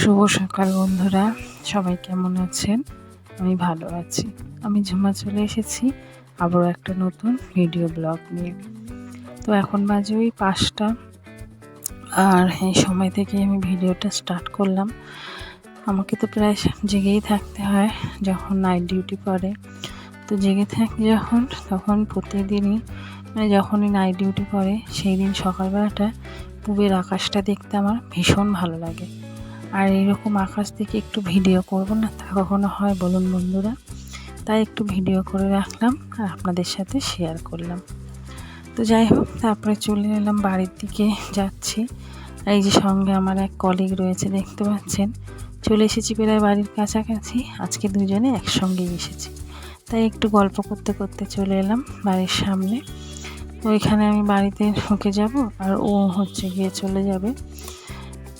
শুভ সকাল বন্ধুরা। সবাই কেমন আছেন? আমি ভালো আছি। আমি ঝুমা চলে এসেছি আবারও একটা নতুন ভিডিও ব্লগ নিয়ে। তো এখন বাজে ওই পাঁচটা। আর এই সময় থেকে আমি ভিডিওটা স্টার্ট করলাম। আমাকে তো প্রায় জেগেই থাকতে হয় যখন নাইট ডিউটি পড়ে। তো জেগে থাকি যখন, তখন প্রতিদিনই মানে যখনই নাইট ডিউটি পড়ে, সেই দিন সকালবেলাটা পূবের আকাশটা দেখতে আমার ভীষণ ভালো লাগে। আর এইরকম আকাশ থেকে একটু ভিডিও করব না, তা কখনো হয় বলুন বন্ধুরা। তাই একটু ভিডিও করে রাখলাম আর আপনাদের সাথে শেয়ার করলাম। তো যাই হোক, তারপরে চলে এলাম বাড়ির দিকে যাচ্ছি। এই যে সঙ্গে আমার এক কলিগ রয়েছে, দেখতে পাচ্ছেন। চলে এসেছি প্রায় বাড়ির কাছাকাছি, আজকে দুজনে একসঙ্গেই এসেছি। তাই একটু গল্প করতে করতে চলে এলাম বাড়ির সামনে। ওইখানে আমি বাড়িতে ঢুকে যাব আর ও হচ্ছে গিয়ে চলে যাবে।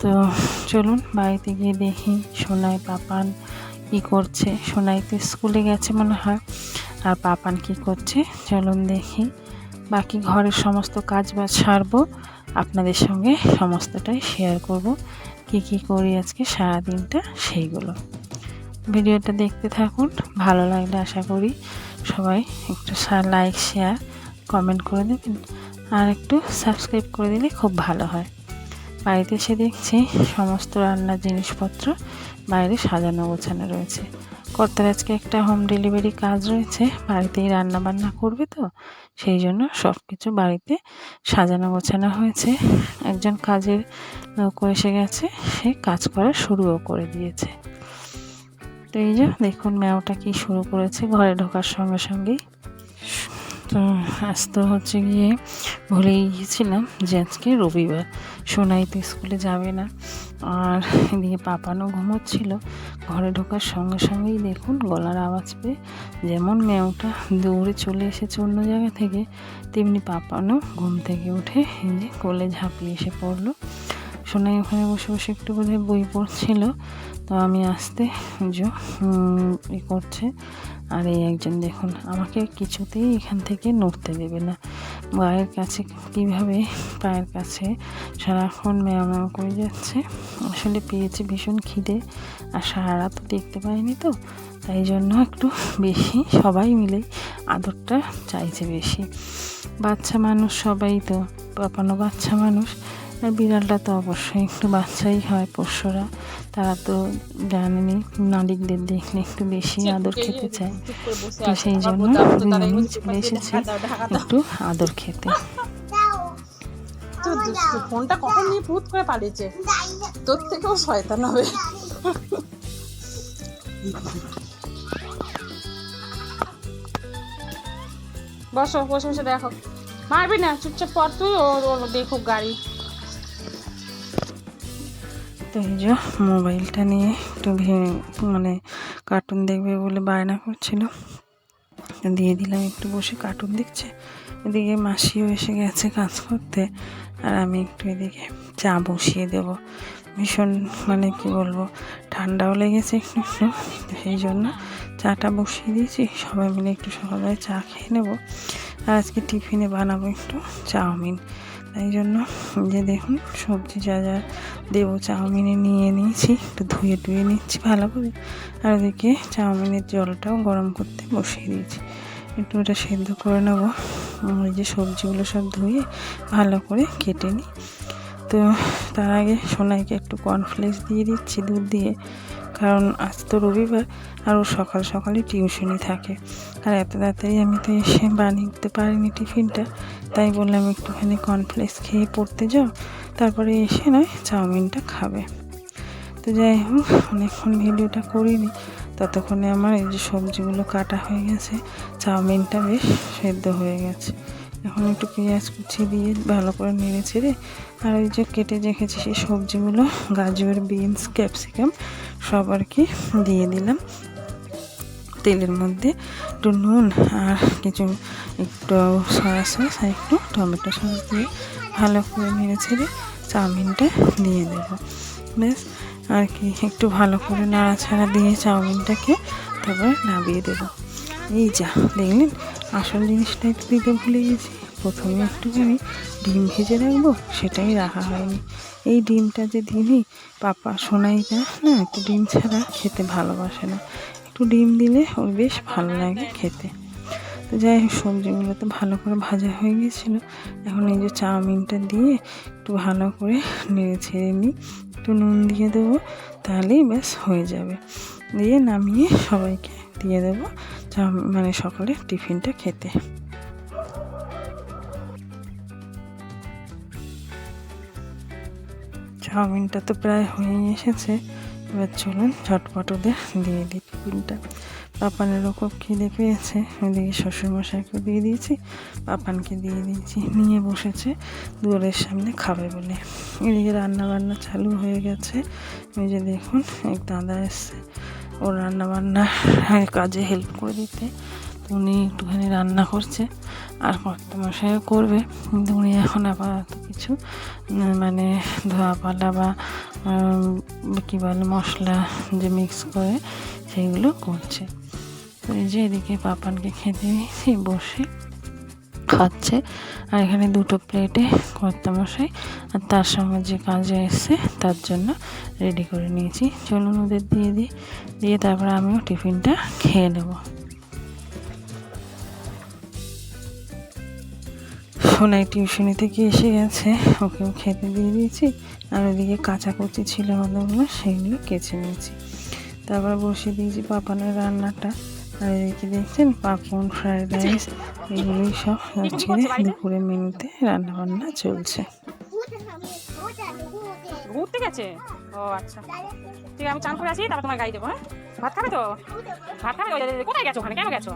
তো চলুন বাড়িতে গিয়ে দেখি সোনাই পাপান কি করছে। সোনাই তো স্কুলে গেছে মনে হয়। আর পাপান কি করছে? চলুন দেখি। বাকি ঘরের সমস্ত কাজ বাজ সারবো। আপনাদের সঙ্গে সমস্তটাই শেয়ার করব। কি কি করি আজকে সারাদিনটা সেইগুলো। ভিডিওটা দেখতে থাকুন। ভালো লাগলে আশা করি সবাই একটু লাইক শেয়ার কমেন্ট করে দেবেন। আর একটু সাবস্ক্রাইব করে দিলে খুব ভালো হয়। বাড়িতে এসে দেখছি সমস্ত রান্নার জিনিসপত্র বাইরে সাজানো গোছানো রয়েছে। কর্তার আজকে একটা হোম ডেলিভারি কাজ রয়েছে, বাড়িতেই রান্না বান্না করবে তো, সেই জন্য সব কিছু বাড়িতে সাজানো গোছানো হয়েছে। একজন কাজের লোক এসে গেছে, সে কাজ করা শুরুও করে দিয়েছে। তো এই যে দেখুন ম্যাওটা কি শুরু করেছে, ঘরে ঢোকার সঙ্গে সঙ্গেই। তো আজ তো হচ্ছে গিয়ে ভুলেই গিয়েছিলাম যে আজকে রবিবার। সোনাই তো স্কুলে যাবে না। আর এদিকে পাপানো ঘুমোচ্ছিল। ঘরে ঢোকার সঙ্গে সঙ্গেই দেখুন গলার আওয়াজ পেয়ে যেমন মেয়েটা দৌড়ে চলে এসেছে অন্য জায়গা থেকে, তেমনি পাপানো ঘুম থেকে উঠে যে কোলে ঝাঁপিয়ে এসে পড়ল। সোনাই ওখানে বসে বসে একটু বোধহয় বই পড়ছিল। তো আমি আসতে যে ই করছে। আর এই একজন দেখুন, আমাকে কিছুতেই এখান থেকে নড়তে দেবে না। গায়ের কাছে কীভাবে পায়ের কাছে সারাক্ষণ ম্যাও করে যাচ্ছে। আসলে পেয়েছে ভীষণ খিদে আর সারা তো দেখতে পাইনি তো, তাই জন্য একটু বেশি সবাই মিলে আদরটা চাইছে বেশি। বাচ্চা মানুষ সবাই তো, পাপানো বাচ্চা মানুষ। আর বিড়ালটা তো অবশ্যই একটু বাচ্চাই হয় পোষ্যরা তারা তো জানেনি মালিকদের দেখলে একটু বেশি আদর খেতে চায়। তো সেই জন্য আমি চলে এসেছি একটু আদর খেতে। ফোনটা কখন নিয়ে ফুট করে পালিয়েছে? তোর থেকেও শয়তান হবে। বসো বসে বসে দেখো। মারবি না চুপচাপ পর তুই ওর দেখুক গাড়ি। তো এই যে মোবাইলটা নিয়ে একটু মানে কার্টুন দেখবে বলে বায়না করছিল। দিয়ে দিলাম একটু বসে কার্টুন দেখছে। এদিকে মাসিও এসে গেছে কাজ করতে। আর আমি একটু এদিকে চা বসিয়ে দেব। ভীষণ মানে কি বলব, ঠান্ডাও লেগেছে একটু একটু। সেই জন্য চাটা বসিয়ে দিয়েছি। সবাই মিলে একটু সকালবেলায় চা খেয়ে নেব। আর আজকে টিফিনে বানাবো একটু চাউমিন। তাই জন্য যে দেখুন সবজি যা যা দেবো চাউমিনে নিয়ে নিয়েছি, একটু ধুয়ে টুয়ে নিচ্ছি ভালো করে। আর ওদিকে চাউমিনের জলটাও গরম করতে বসিয়ে দিয়েছি। একটু ওটা সেদ্ধ করে নেব। ওই যে সবজিগুলো সব ধুয়ে ভালো করে কেটে নিই। তো তার আগে সোনাইকে একটু কর্নফ্লেক্স দিয়ে দিচ্ছি, দুধ দিয়ে। কারণ আজ তো রবিবার আর ও সকাল সকালে টিউশনই থাকে। আর এত তাড়াতাড়ি আমি তো এসে বানিয়ে পারিনি টিফিনটা, তাই বললাম একটুখানি কর্নফ্লেক্স খেয়ে পড়তে যাও, তারপরে এসে নয় চাউমিনটা খাবে। তো যাই হোক, অনেকক্ষণ ভিডিওটা করিনি, ততক্ষণে আমার এই যে সবজিগুলো কাটা হয়ে গেছে, চাউমিনটা বেশ সেদ্ধ হয়ে গেছে। এখন একটু পেঁয়াজ কুচি দিয়ে ভালো করে নেড়ে ছেড়ে আর ওই যে কেটে রেখেছি সেই সবজিগুলো, গাজর, বিনস, ক্যাপসিকাম, সব আর কি দিয়ে দিলাম। তেলের মধ্যে একটু নুন আর কিছু একটু সয়া সস আর একটু টমেটো সস দিয়ে ভালো করে নেড়ে ছেড়ে চাউমিনটা দিয়ে দেব। ব্যাস, আর কি একটু ভালো করে নাড়াছাড়া দিয়ে চাউমিনটাকে তারপরে নামিয়ে দেবো। এই যা দেখলেন আসল জিনিসটা একটু দিতে ভুলে গেছি। প্রথমে একটুখানি ডিম ভেজে রাখব, সেটাই রাখা হয়নি। এই ডিমটা যে দিনই পাপা সোনাইটা না, একটু ডিম ছাড়া খেতে ভালোবাসে না। একটু ডিম দিলে ওর বেশ ভালো লাগে খেতে। তো যাই হোক, সবজিগুলো তো ভালো করে ভাজা হয়ে গেছিল। এখন এই যে চাউমিনটা দিয়ে একটু ভালো করে নেড়ে ছেড়ে নিই। একটু নুন দিয়ে দেবো, তাহলেই ব্যাস হয়ে যাবে। দিয়ে নামিয়ে সবাইকে দিয়ে দেবো। মানে সকালে টিফিনটা খেতে। চাউমিনটা তো প্রায় হয়েই এসেছে। এবার চলুন ঝটপট ওদের দিয়ে দিই টিফিনটা। পাপানেরও খুব খিদে পেয়েছে। ওইদিকে শ্বশুরমশাইকে দিয়ে দিয়েছি। পাপানকে দিয়ে দিয়েছি। নিয়ে বসেছে। দুয়ারের সামনে খাবে বলে। এদিকে রান্না বান্না চালু হয়ে গেছে। ওই যে দেখুন, এক দাদা এসছে। ও রান্নাবান্না কাজে হেল্প করে দিতে। উনি একটুখানি রান্না করছে আর কর্তামশাইও করবে। কিন্তু উনি এখন আপাতত কিছু মানে ধোয়া পালা বা কী বলে, মশলা যে মিক্স করে সেইগুলো করছে। তো এই যে এদিকে পাপানকে খেতে নিয়েছি বসে খাচ্ছে। আর এখানে দুটো প্লেটে কর্তামশাই আর তার সঙ্গে যে কাজে এসছে তার জন্য রেডি করে নিয়েছি। চলুন ওদের দিয়ে দিই। দিয়ে তারপরে আমিও টিফিনটা খেয়ে নেব। সোনাই টিউশনি থেকে এসে গেছে। ওকেও খেতে দিয়ে দিয়েছি। আর ওদিকে কাঁচা ছিল আমাদেরগুলো সেইগুলো কেচে নিয়েছি। তারপর বসিয়ে দিয়েছি পাপানের রান্নাটা। আর এদিকে দেখছেন পাপন ফ্রাইড রাইস এগুলোই সব আজকে দুপুরের মেনুতে রান্না বান্না চলছে। ঘুরতে গেছে? ও আচ্ছা। ঠিক আছে আমি চান করে আসি তারপর তোমার গাড়ি দেবো হ্যাঁ? ভাত খাবে তো? ভাত খাবে? তো কোথায় গেছো ওখানে? কেন গেছো?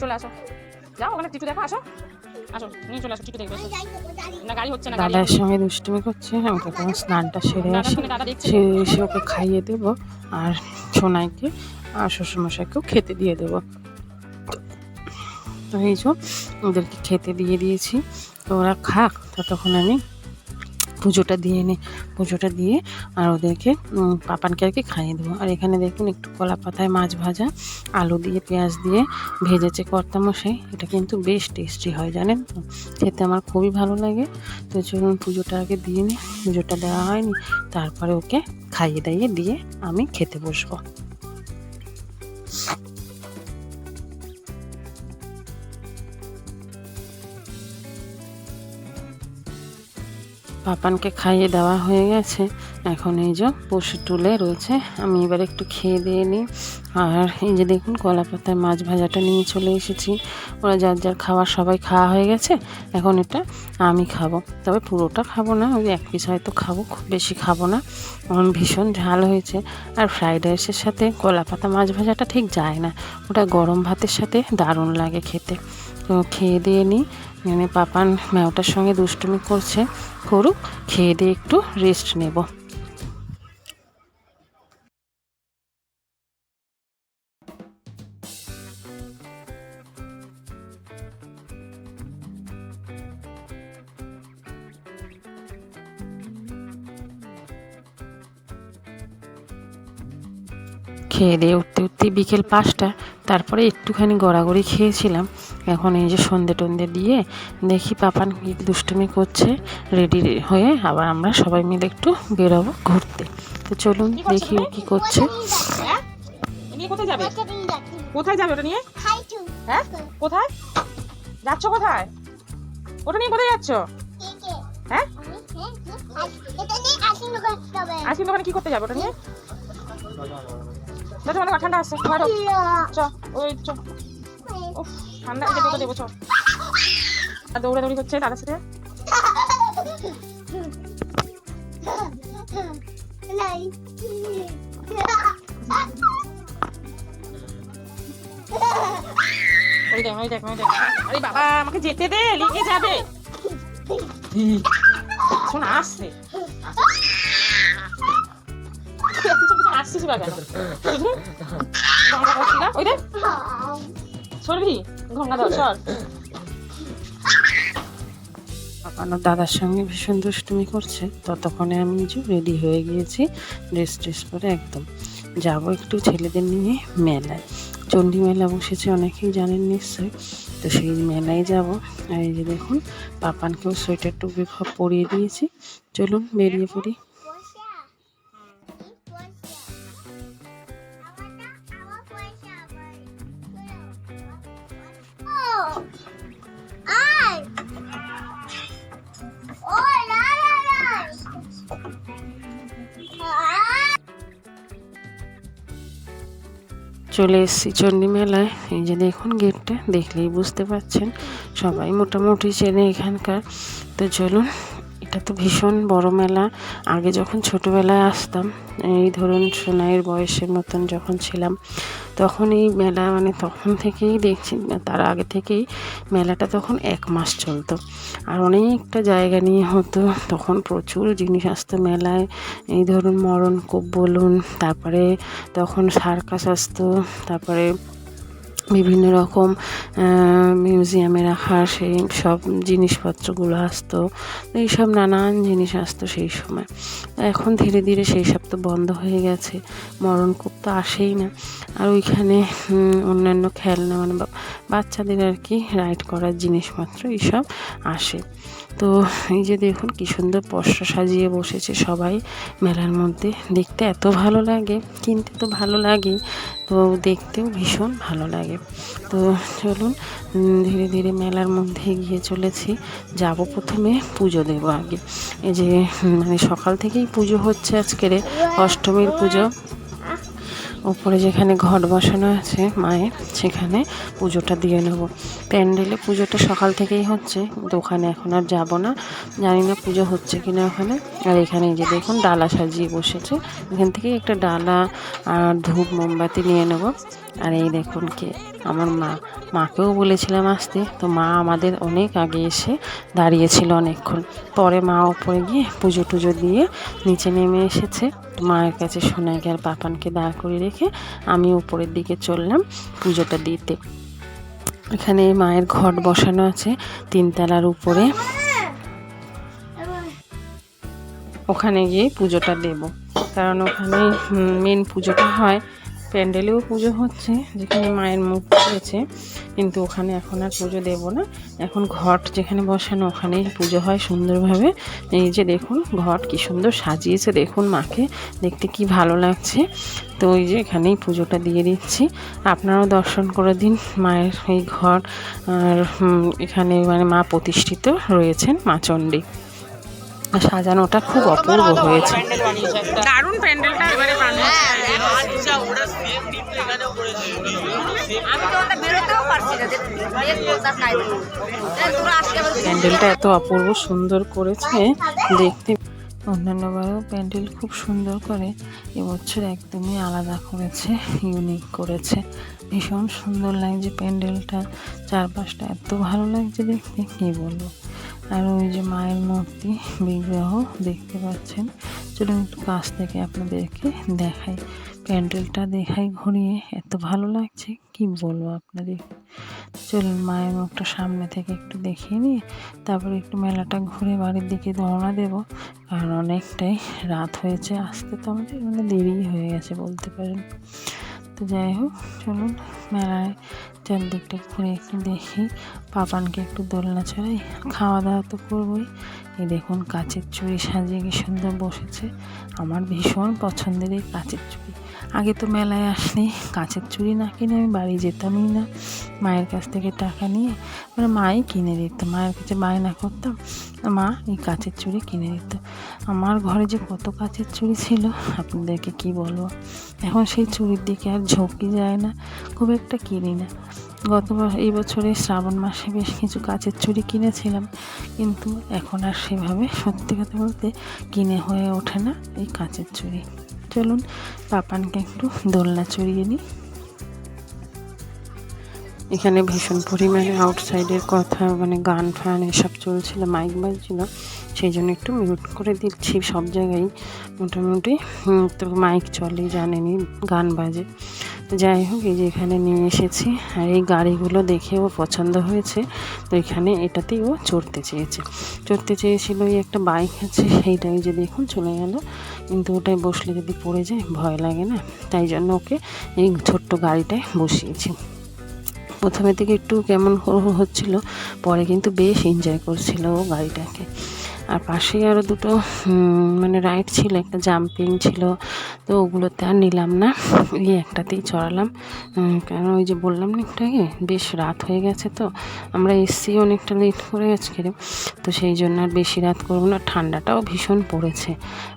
চলে আসো। যাও ওখানে টিটু দেখো আসো। আসো নিয়ে চলে আসো টিটু দেখবে এসো। না গাড়ি হচ্ছে না গাড়ি দাদার সঙ্গে দুষ্টুমি করছে আমি তখন স্নানটা সেরে আসি। শুনে সে এসে ওকে খাইয়ে দেবো আর সোনাইকে আর শ্বশুরমশাইকেও খেতে দিয়ে দেব। তো এই যে ওদেরকে খেতে দিয়ে দিয়েছি, তো ওরা খাক, ততক্ষণ আমি পুজোটা দিয়ে নিই পুজোটা দিয়ে আর ওদেরকে পাপানকে আর কি খাইয়ে দেবো। আর এখানে দেখুন একটু কলা পাতায় মাছ ভাজা, আলু দিয়ে, পেঁয়াজ দিয়ে ভেজেছে কর্তামশাই। এটা কিন্তু বেশ টেস্টি হয়, জানেন তো? খেতে আমার খুবই ভালো লাগে। তো চলুন পুজোটা আগে দিয়ে নিই পুজোটা দেওয়া হয়নি, তারপরে ওকে খাইয়ে দাইয়ে দিয়ে আমি খেতে বসবো। পাপানকে খাইয়ে দেওয়া হয়ে গেছে। এখন এই যে বসে টুলে রয়েছে। আমি এবার একটু খেয়ে দিয়ে নিই। আর এই যে দেখুন কলা পাতায় মাছ ভাজাটা নিয়ে চলে এসেছি। ওরা যার যার খাওয়ার সবাই খাওয়া হয়ে গেছে, এখন এটা আমি খাব। তবে পুরোটা খাব না, ওই এক পিস হয়তো খাব, খুব বেশি খাব না। কারণ ভীষণ ঝাল হয়েছে। আর ফ্রাইড রাইসের সাথে কলা পাতা মাছ ভাজাটা ঠিক যায় না। ওটা গরম ভাতের সাথে দারুণ লাগে খেতে। তো খেয়ে দিয়ে নিই। মানে পাপান ম্যাওটার সঙ্গে দুষ্টুমি করছে, করুক, খেয়ে দিয়ে একটু রেস্ট নেব। খেয়ে দিয়ে উঠতে উঠতে বিকেল পাঁচটা তারপরে একটুখানি গড়াগড়ি খেয়েছিলাম। এখন এই যে সন্ধে টন্ধে দিয়ে দেখি পাপান কি দুষ্টুমি করছে রেডি হয়ে আবার আমরা সবাই মিলে একটু বেরোবো ঘুরতে। তো চলুন দেখি ও? কি করছে। হ্যাঁ? কোথায় যাবে? কোথায় যাবে ওটা নিয়ে? হ্যাঁ? কোথায়? যাচ্ছ কোথায়? ওটা নিয়ে কোথায় যাচ্ছ? হ্যাঁ? আজকে ওখানে কি? করতে যাবে ওটা নিয়ে? দেখো অনেক ঠান্ডা আসছে ঘরে চ ওই চ। উফ, ঠান্ডা এসে তোকে দেবো চ। আর দৌড়ে দৌড়ি হচ্ছে দাদার সাথে। ওই দেখ ওই দেখ আরে বাবা আমাকে যেতে দে লিখে যাবে। শোন আসছে। আসছিস বা কেন? গঙ্গা করছি না ওই দেখ সরবি গঙ্গা দাও, সর। দাদার সঙ্গে ভীষণ দুষ্টুমি করছে। ততক্ষণে আমি যে রেডি হয়ে গিয়েছি ড্রেস ট্রেস পরে একদম। যাব একটু ছেলেদের নিয়ে মেলায়। চণ্ডী মেলা বসেছে, অনেকেই জানেন নিশ্চয়ই। তো সেই মেলায় যাব। আর এই যে দেখুন, পাপানকেও সোয়েটার টুপি পরিয়ে দিয়েছি। চলুন বেরিয়ে পড়ি। চলে এসেছি চণ্ডী মেলায় এই যে দেখুন গেটটা, দেখলেই বুঝতে পারছেন। সবাই মোটামুটি চেনে এখানকার। তো চলুন, এটা তো ভীষণ বড় মেলা। আগে যখন ছোটোবেলায় আসতাম, এই ধরুন সোনাইয়ের বয়সের মতন যখন ছিলাম তখন এই মেলা মানে তখন থেকেই দেখছি, তার আগে থেকেই মেলাটা তখন এক মাস চলতো। আর অনেকটা জায়গা নিয়ে হতো, তখন প্রচুর জিনিস আসতো মেলায়। এই ধরুন মরণ কূপ বলুন, তারপরে তখন সার্কাস আসতো, তারপরে বিভিন্ন রকম মিউজিয়ামে রাখার সেই সব জিনিসপত্রগুলো আসতো। এইসব নানান জিনিস আসতো সেই সময়। এখন ধীরে ধীরে সেই সব তো বন্ধ হয়ে গেছে। মরণকূপ তো আসেই না। আর ওইখানে অন্যান্য খেলনা মানে বাচ্চাদের আর কি রাইড করার জিনিসপত্র এইসব আসে। তো এই যে দেখুন কি সুন্দর পশরা সাজিয়ে বসেছে সবাই মেলার মধ্যে। দেখতে এত ভালো লাগে, কিনতে তো ভালো লাগে, তো দেখতেও ভীষণ ভালো লাগে। তো চলুন ধীরে ধীরে মেলার মধ্যে গিয়ে চলেছি। যাব প্রথমে পুজো দেব আগে। এই যে মানে সকাল থেকেই পুজো হচ্ছে আজকের, অষ্টমীর পুজো। ওপরে যেখানে ঘট বসানো আছে মায়ের, সেখানে পুজোটা দিয়ে নেব। প্যান্ডেলে পুজোটা সকাল থেকেই হচ্ছে, দোকানে এখন আর যাব না। জানি না পুজো হচ্ছে কিনা ওখানে। আর এখানে যে দেখুন, ডালা সাজিয়ে বসেছে। এখান থেকে একটা ডালা আর ধূপ, মোমবাতি নিয়ে নেব। আর এই দেখুন কে, আমার মা। মাকেও বলেছিলাম আসতে, তো মা আমাদের অনেক আগে এসে দাঁড়িয়েছিল অনেকক্ষণ। পরে মা ওপরে গিয়ে পুজো টুজো দিয়ে নিচে নেমে এসেছে। মায়ের কাছে সোনাইকে আর পাপানকে দাঁড় করে রেখে আমি উপরের দিকে চললাম পুজোটা দিতে। এখানে মায়ের ঘট বসানো আছে, তিনতলার উপরে। ওখানে গিয়ে পুজোটা দেব। কারণ ওখানে মেন পুজোটা হয় প্যান্ডেলেও পুজো হচ্ছে, যেখানে মায়ের মুখ রয়েছে, কিন্তু ওখানে এখন আর পুজো দেব না। এখন ঘট যেখানে বসানো, ওখানেই পুজো হয় সুন্দরভাবে। এই যে দেখুন, ঘট কি সুন্দর সাজিয়েছে, দেখুন মাকে, দেখতে কি ভালো লাগছে। তো ওই যে এখানেই পুজোটা দিয়ে দিচ্ছি। আপনারাও দর্শন করে দিন মায়ের এই ঘর আর এখানে মানে মা প্রতিষ্ঠিত রয়েছেন, মা চণ্ডী। সাজানোটা খুব অপূর্ব হয়েছে। দারুণ প্যান্ডেলটা এবারে বানিয়েছে। আমি তো ওটা বেরোতেও পারছি না যে দেখব তার নাই। তোরা আসলে বলছি। প্যান্ডেলটা এত অপূর্ব সুন্দর করেছে দেখতে অন্যান্যবারও প্যান্ডেল খুব সুন্দর করে এবছর একদমই আলাদা করেছে ইউনিক করেছে। ভীষণ সুন্দর লাগছে প্যান্ডেলটা চারপাশটা এত ভালো লাগছে দেখতে কী বলব। আর ওই যে মায়ের মূর্তি, বিগ্রহ দেখতে পাচ্ছেন। চলুন একটু কাছ থেকে আপনাদেরকে দেখাই। প্যান্ডেলটা দেখাই ঘুরিয়ে, এত ভালো লাগছে, কি বলব আপনাদের? চলুন মায়ের মুখটা সামনে থেকে একটু দেখিয়ে নিয়ে, তারপরে একটু মেলাটা ঘুরে বাড়ির দিকে রওনা দেব। কারণ অনেকটাই রাত হয়েছে, আসতে তো আমাদের মানে দেরি হয়ে গেছে বলতে পারেন। তো যাই হোক, চলুন মেলায় চারদিকটা ঘুরে একটু দেখি। পাপানকে একটু দোলনা চড়াই খাওয়া দাওয়া তো করবোই। এই দেখুন কাচের চুড়ি সাজিয়ে কি সুন্দর বসেছে। আমার ভীষণ পছন্দের এই কাচের চুড়ি। আগে তো মেলায় আসলে কাচের চুড়ি না কিনে আমি বাড়ি যেতামই না। মায়ের কাছ থেকে টাকা নিয়ে মানে মাই কিনে দিত, মায়ের কাছে বায়না করতাম, মা, এই কাচের চুড়ি কিনে দিত। আমার ঘরে যে কত কাচের চুড়ি ছিল, আপনাদেরকে কি বলব? এখন সেই চুড়ির দিকে আর ঝোঁকি যায় না, খুব একটা কিনি না। গত এই বছরে শ্রাবণ মাসে বেশ কিছু কাচের চুড়ি কিনেছিলাম, কিন্তু এখন আর সেভাবে সত্যি কথা বলতে কিনে হয়ে ওঠে না এই কাচের চুড়ি। চলুন পাপানকে একটু দোলনা চড়িয়ে নিই। এখানে ভীষণ পরিমাণে আউটসাইডের কথা মানে গান ফান এসব চলছিল মাইক বাজছিল। সেই জন্য একটু মিউট করে দিচ্ছি সব জায়গায়। মোটামুটি তো মাইক চলে জানেনি গান বাজে। তো যাই হোক, এই যে এখানে নিয়ে এসেছি। আর এই গাড়িগুলো দেখে ও পছন্দ হয়েছে। তো এখানে এটাতেই ও চড়তে চেয়েছে। চড়তে চেয়েছিল এই একটা বাইক আছে সেইটাই যে দেখুন, চলে গেল। কিন্তু ওটায় বসলে যদি পড়ে যায়, ভয় লাগে না। তাই জন্য ওকে এই ছোট্ট গাড়িটায় বসিয়েছি। প্রথমে থেকে একটু কেমন হচ্ছিল, পরে কিন্তু বেশ এনজয় করছিল ও গাড়িটাকে। আর পাশেই আরও দুটো মানে রাইড ছিল, একটা জাম্পিং ছিল, তো ওগুলোতে আর নিলাম না। এই একটাতেই চড়ালাম। কারণ ওই যে বললাম না একটু আগে, বেশ রাত হয়ে গেছে তো, আমরা এসছি অনেকটা লেট করে আজকে তো সেই জন্য আর বেশি রাত করব না, ঠান্ডাটাও ভীষণ পড়েছে।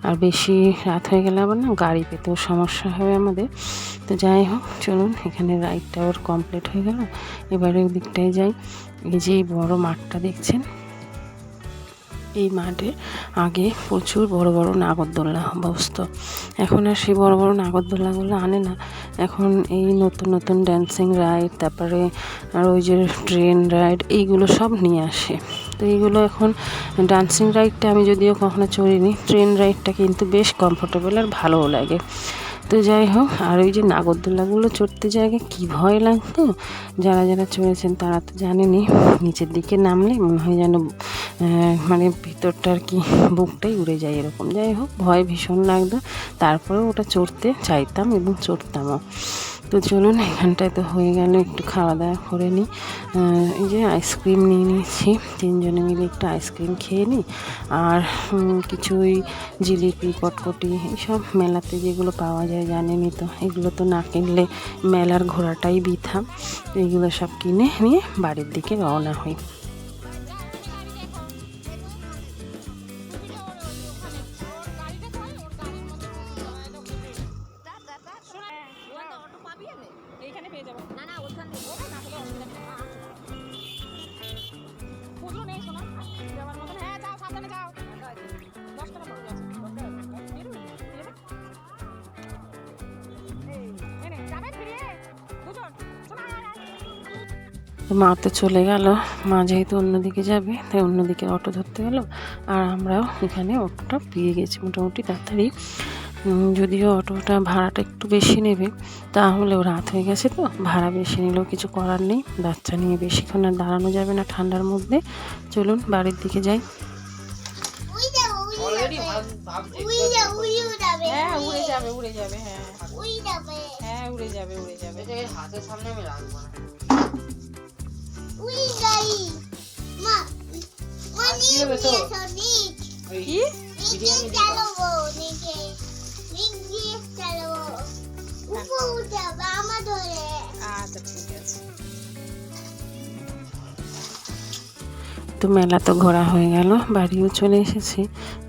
আর বেশি রাত হয়ে গেলে আবার না গাড়ি পেতেও সমস্যা হবে আমাদের। তো যাই হোক, চলুন, এখানে রাইডটা ওর কমপ্লিট হয়ে গেল। এবারে ওই দিকটায় যাই। এই যে বড় মাঠটা দেখছেন? এই মাঠে আগে প্রচুর বড় বড় নাগরদোল্লা বসতো এখন আর সেই বড় বড় নাগরদোল্লাগুলো আনে না। এখন এই নতুন নতুন ড্যান্সিং রাইড তারপরে আর ওই যে ট্রেন রাইড এইগুলো সব নিয়ে আসে। তো এইগুলো এখন ডান্সিং রাইডটা আমি যদিও কখনো চড়িনি ট্রেন রাইডটা কিন্তু বেশ কমফোর্টেবল আর ভালোও লাগে। তো যাই হোক, আর ওই যে নাগরদোল্লাগুলো চড়তে জায়গা কী ভয় লাগতো? যারা যারা চড়েছেন তারা তো জানেনি নিচের দিকে নামলে মনে হয় যেন মানে ভিতরটা আর কি বুকটাই উড়ে যায় এরকম। যাই হোক ভয় ভীষণ লাগতো তারপরেও ওটা চড়তে চাইতাম এবং চড়তামও। তো চলুন এখানটায় তো হয়ে গেল একটু খাওয়া দাওয়া করে নিই। এই যে আইসক্রিম নিয়ে নিয়েছি। তিনজনে মিলে একটু আইসক্রিম খেয়ে নিই। আর উম, কিছু ওই জিলিপি কটকটি এইসব মেলাতে যেগুলো পাওয়া যায় জানেনই তো এগুলো তো না কিনলে মেলার ঘোরাটাই বৃথা। এইগুলো সব কিনে নিয়ে বাড়ির দিকে রওনা হই। তো মা তো চলে গেল। মা যেহেতু অন্যদিকে যাবে তাই অন্যদিকে অটো ধরতে গেল। আর আমরাও এখানে অটোটা পেয়ে গেছি মোটামুটি তাড়াতাড়ি। যদিও অটোটা ভাড়াটা একটু বেশি নেবে তাহলেও রাত হয়ে গেছে তো। ভাড়া বেশি নিলেও কিছু করার নেই। বাচ্চা নিয়ে বেশিক্ষণ আর দাঁড়ানো যাবে না ঠান্ডার মধ্যে। চলুন বাড়ির দিকে যাই। হ্যাঁ উড়ে। যাবে উড়ে যাবে হ্যাঁ। উড়ে যাবে। হ্যাঁ উড়ে যাবে উড়ে যাবে। হাতের সামনে আমি রাখব না। তো মেলা তো ঘোরা হয়ে গেল, বাড়িও চলে এসেছি।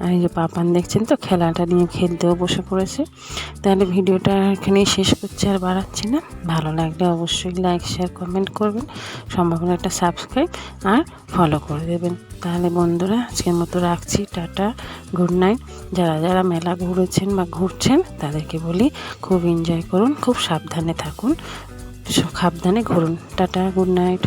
আর এই যে পাপান দেখছেন তো, খেলাটা নিয়ে খেলতেও বসে পড়েছে। তাহলে ভিডিওটা এখানেই শেষ করছি আর বাড়াচ্ছি না। ভালো লাগলে অবশ্যই লাইক শেয়ার কমেন্ট করবেন। সম্ভব একটা সাবস্ক্রাইব আর ফলো করে দেবেন। তাহলে বন্ধুরা, আজকের মতো রাখছি। টাটা গুড নাইট যারা যারা মেলা ঘুরেছেন বা ঘুরছেন, তাদেরকে বলি খুব এনজয় করুন, খুব সাবধানে থাকুন। সাবধানে ঘুরুন। Tata good night